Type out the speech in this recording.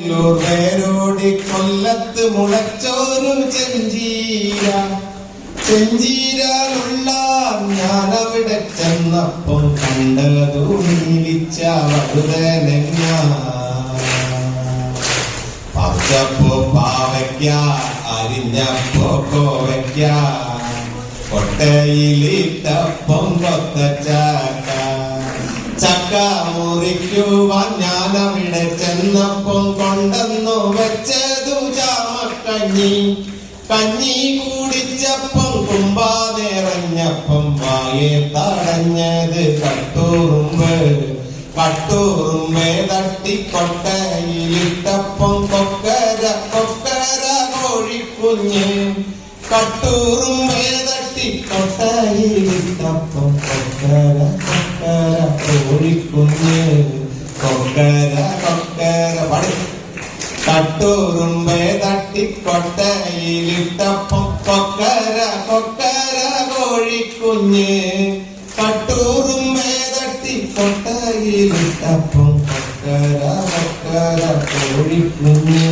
വേരോടി കൊല്ലത്ത് മുളച്ചോരു ചെഞ്ചീര. ചെഞ്ചീരാനുള്ള ഞാനവിടെ ചെന്നപ്പം കണ്ടതു നീലിച്ച വടുതനങ്ങ. പച്ചപ്പോ പാവയ്ക്ക അരിഞ്ഞപ്പോ കോവയ്ക്ക. കൊട്ടയിലിട്ടപ്പം കൊത്തച്ചാക്ക ചക്ക മുറിക്കുവാൻ ഞാൻ അവിടെ ചെന്നപ്പം കൊണ്ടെന്നു വെച്ചതു ചാമക്കഞ്ഞി. കഞ്ഞി കുടിച്ചപ്പം കുമ്പാതിറഞ്ഞപ്പം വായെ തടഞ്ഞത് കട്ടൂറുമ്പ്. കട്ടൂറുമ്പേ തട്ടിക്കൊട്ടയിലിട്ടപ്പം കൊക്കര കൊക്കര കോഴിക്കുഞ്ഞ്. കട്ടൂറുമ്പേ തട്ടിക്കൊട്ടയിലിട്ടപ്പം കൊക്കര കോഴിക്കുഞ്ഞ് കൊക്കര കൊക്കര പാടി. തട്ടൂറുമ്പേ തട്ടിക്കൊട്ടയിലിട്ടപ്പം കൊക്കര കൊക്കര കോഴിക്കുഞ്ഞ്. കട്ടൂറുമ്പേ തട്ടിക്കൊട്ടയിലിട്ടപ്പം കൊക്കര കൊക്കര കോഴിക്കുഞ്ഞ്.